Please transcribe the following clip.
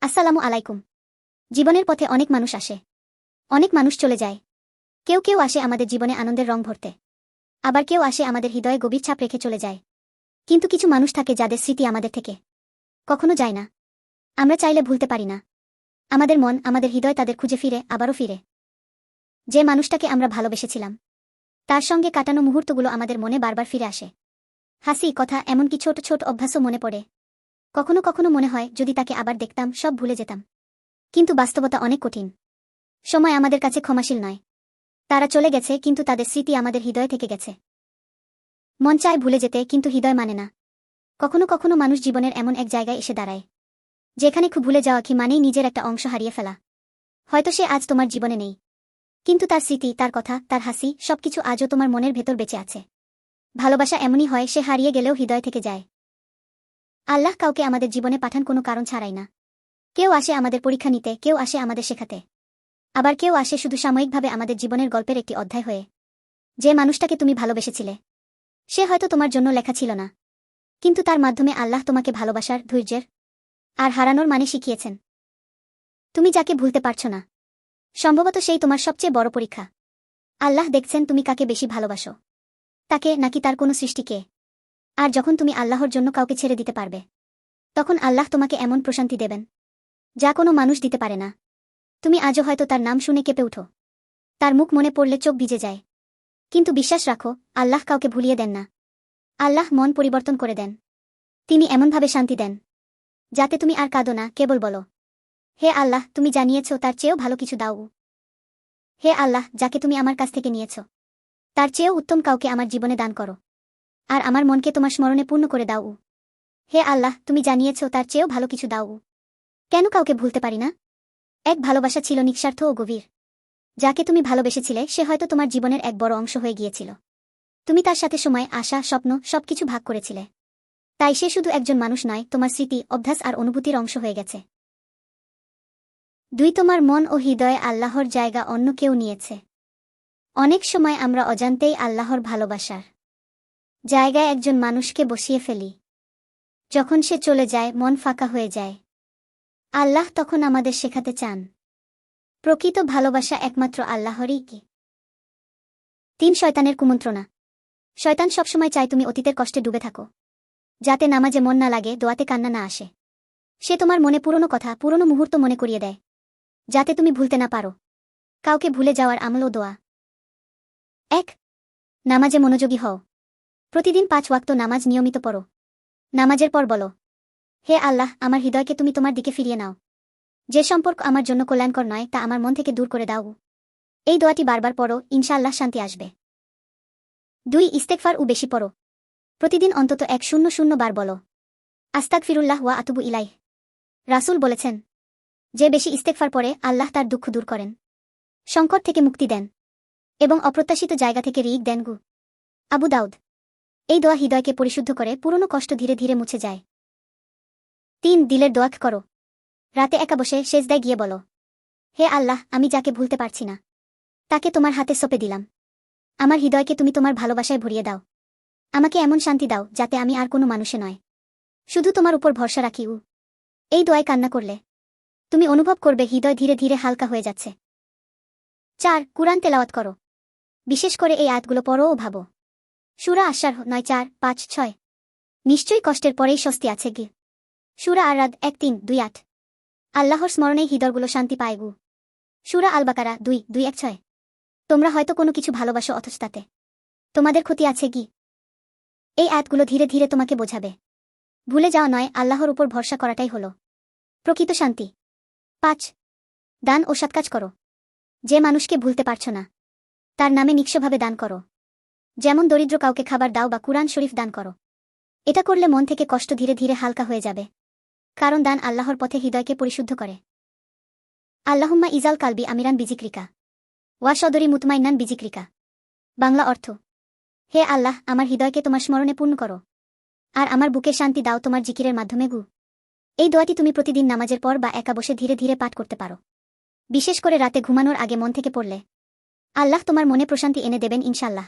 আসসালামু আলাইকুম। জীবনের পথে অনেক মানুষ আসে। অনেক মানুষ চলে যায়। কেউ কেউ আসে আমাদের জীবনে আনন্দের রং ভরতে। আবার কেউ আসে আমাদের হৃদয়ে গভীর ছাপ রেখে চলে যায়। কিন্তু কিছু মানুষ থাকে যাদের স্মৃতি আমাদের থেকে। কখনো যায় না। আমরা চাইলে ভুলতে পারি না। আমাদের মন, আমাদের হৃদয় তাদের খুঁজে ফিরে, আবারও ফিরে। যে মানুষটাকে আমরা ভালোবেসেছিলাম, তার সঙ্গে কাটানো মুহূর্তগুলো আমাদের মনে বারবার ফিরে আসে। হাসি, কথা এমনকি ছোট ছোট অভ্যাসও মনে পড়ে। কখনো কখনো মনে হয়, যদি তাকে আবার দেখতাম, সব ভুলে যেতাম। কিন্তু বাস্তবতা অনেক কঠিন। সময় আমাদের কাছে ক্ষমাশীল নয়। তারা চলে গেছে, কিন্তু তাদের স্মৃতি আমাদের হৃদয় থেকে গেছে। মন চায় ভুলে যেতে, কিন্তু হৃদয় মানে না। কখনো কখনো মানুষ জীবনের এমন এক জায়গায় এসে দাঁড়ায়। যেখানে খুব ভুলে যাওয়া কি মানেই নিজের একটা অংশ হারিয়ে ফেলা। হয়তো সে আজ তোমার জীবনে নেই। কিন্তু তার স্মৃতি, তার কথা, তার হাসি, সবকিছু আজও তোমার মনের ভেতর বেঁচে আছে। ভালোবাসা এমনই হয়, সে হারিয়ে গেলেও হৃদয় থেকে যায়। আল্লাহ কাউকে আমাদের জীবনে পাঠান কোনো কারণ ছাড়াই না। কেউ আসে আমাদের পরীক্ষা নিতে, কেউ আসে আমাদের শেখাতে। আবার কেউ আসে শুধু সাময়িকভাবে আমাদের জীবনের গল্পের একটি অধ্যায় হয়ে। যে মানুষটাকে তুমি ভালোবেসেছিলে। সে হয়তো তোমার জন্য লেখা ছিল না। কিন্তু তার মাধ্যমে আল্লাহ তোমাকে ভালোবাসার, ধৈর্যের আর হারানোর মানে শিখিয়েছেন। তুমি যাকে ভুলতে পারছ না। সম্ভবত সেই তোমার সবচেয়ে বড় পরীক্ষা। আল্লাহ দেখছেন তুমি কাকে বেশি ভালোবাসো। তাকে নাকি তার কোনো সৃষ্টিকে আর যখন তুমি আল্লাহর জন্য কাউকে ছেড়ে দিতে পারবে, তখন আল্লাহ তোমাকে এমন প্রশান্তি দেবেন, যা কোনো মানুষ দিতে পারে না। তুমি আজও হয়তো তার নাম শুনে কেঁপে উঠো। তার মুখ মনে পড়লে চোখ ভিজে যায়। কিন্তু বিশ্বাস রাখো, আল্লাহ কাউকে ভুলিয়ে দেন না। আল্লাহ মন পরিবর্তন করে দেন। তিনি এমনভাবে শান্তি দেন, যাতে তুমি আর কাঁদো না, কেবল বলো, হে আল্লাহ, তুমি জানিয়েছ, তার চেয়েও ভালো কিছু দাও। হে আল্লাহ, যাকে তুমি আমার কাছ থেকে নিয়েছ, তার চেয়েও উত্তম কাউকে আমার জীবনে দান করো। আর আমার মনকে তোমার স্মরণে পূর্ণ করে দাও। হে আল্লাহ, তুমি জানিয়েছ তার চেয়েও ভালো কিছু দাও। কেন কাউকে ভুলতে পারি না? এক ভালোবাসা ছিল নিঃস্বার্থ ও গভীর। যাকে তুমি ভালোবেসেছিলে, সে হয়তো তোমার জীবনের এক বড় অংশ হয়ে গিয়েছিল। তুমি তার সাথে সময়, আশা, স্বপ্ন, সবকিছু ভাগ করেছিলে। তাই সে শুধু একজন মানুষ নয়, তোমার স্মৃতি, অভ্যাস আর অনুভূতির অংশ হয়ে গেছে। দুই, তোমার মন ও হৃদয়ে আল্লাহর জায়গা অন্য কেউ নিয়েছে। অনেক সময় আমরা অজান্তেই আল্লাহর ভালোবাসার জায়গায় একজন মানুষকে বসিয়ে ফেলি। যখন সে চলে যায়, মন ফাঁকা হয়ে যায়। আল্লাহ তখন আমাদের শেখাতে চান। প্রকৃত ভালোবাসা একমাত্র আল্লাহরই কি? তিন, শয়তানের কুমন্ত্রণা। শয়তান সবসময় চায় তুমি অতীতের কষ্টে ডুবে থাকো। যাতে নামাজে মন না লাগে, দোয়াতে কান্না না আসে। সে তোমার মনে পুরনো কথা, পুরনো মুহূর্ত মনে করিয়ে দেয়। যাতে তুমি ভুলতে না পারো। কাউকে ভুলে যাওয়ার আমল ও দোয়া। এক, নামাজে মনোযোগী হও। প্রতিদিন পাঁচ ওয়াক্ত নামাজ নিয়মিত পড়ো। নামাজের পর বলো, হে আল্লাহ, আমার হৃদয়কে তুমি তোমার দিকে ফিরিয়ে নাও। যে সম্পর্ক আমার জন্য কল্যাণকর নয়, তা আমার মন থেকে দূর করে দাও। এই দোয়াটি বারবার পড়ো, ইনশাআল্লাহ শান্তি আসবে। দুই ইস্তেকফার ও বেশি পড়ো। প্রতিদিন অন্তত এক শূন্য শূন্য বার বলো আস্তাক ফিরুল্লাহ ওয়া আতুবু ইলাই রাসুল বলেছেন, যে বেশি ইস্তেকফার পরে আল্লাহ তার দুঃখ দূর করেন। সংকট থেকে মুক্তি দেন এবং অপ্রত্যাশিত জায়গা থেকে রিক দেন গু। আবু দাউদ এই দোয়া হৃদয়কে পরিশুদ্ধ করে, পুরনো কষ্ট ধীরে ধীরে মুছে যায়। তিন, দিলের দোয়াক করো। রাতে একা বসে সেজদায় গিয়ে বলো, হে আল্লাহ, আমি যাকে ভুলতে পারছি না, তাকে তোমার হাতে সপে দিলাম। আমার হৃদয়কে তুমি তোমার ভালোবাসায় ভরিয়ে দাও। আমাকে এমন শান্তি দাও যাতে আমি আর কোনো মানুষে নয়। শুধু তোমার উপর ভরসা রাখি উ এই দোয়ায় কান্না করলে তুমি অনুভব করবে হৃদয় ধীরে ধীরে হালকা হয়ে যাচ্ছে। চার, কুরআন তেলাওয়াত করো। বিশেষ করে এই আয়াতগুলো পড়ো ও ভাবো। সুরা আশার নয় চার, পাঁচ, ছয়। নিশ্চয়ই কষ্টের পরেই স্বস্তি আছে গি সুরা আর আরাদ এক, তিন, দুই, আট। আল্লাহর স্মরণেই হৃদয়গুলো শান্তি পায় গু। সুরা আলবাকারা দুই দুই, এক, ছয়। তোমরা হয়তো কোনো কিছু ভালোবাসো অথচ তাতে। তোমাদের ক্ষতি আছে কি এই আয়াতগুলো ধীরে ধীরে তোমাকে বোঝাবে। ভুলে যাওয়া নয়, আল্লাহর উপর ভরসা করাটাই হল। প্রকৃত শান্তি। পাঁচ। দান ও সৎকাজ করো। যে মানুষকে ভুলতে পারছ না, তার নামে নিঃস্বভাবে দান করো। যেমন দরিদ্র কাউকে খাবার দাও বা কুরআন শরীফ দান করো। এটা করলে মন থেকে কষ্ট ধীরে ধীরে হালকা হয়ে যাবে। কারণ দান আল্লাহর পথে হৃদয়কে পরিশুদ্ধ করে। আল্লাহুম্মা ইজাল কালবি আমিরান বিজিক্রিকা। ওয়া সদরি মুতমাইনান বিজিক্রিকা। বাংলা অর্থ, হে আল্লাহ, আমার হৃদয়কে তোমার স্মরণে পূর্ণ করো। আর আমার বুকে শান্তি দাও তোমার জিকিরের মাধ্যমে গু। এই দোয়াটি তুমি প্রতিদিন নামাজের পর বা একা বসে ধীরে ধীরে পাঠ করতে পারো। বিশেষ করে রাতে ঘুমানোর আগে মন থেকে পড়লে। আল্লাহ তোমার মনে প্রশান্তি এনে দেবেন ইনশাল্লাহ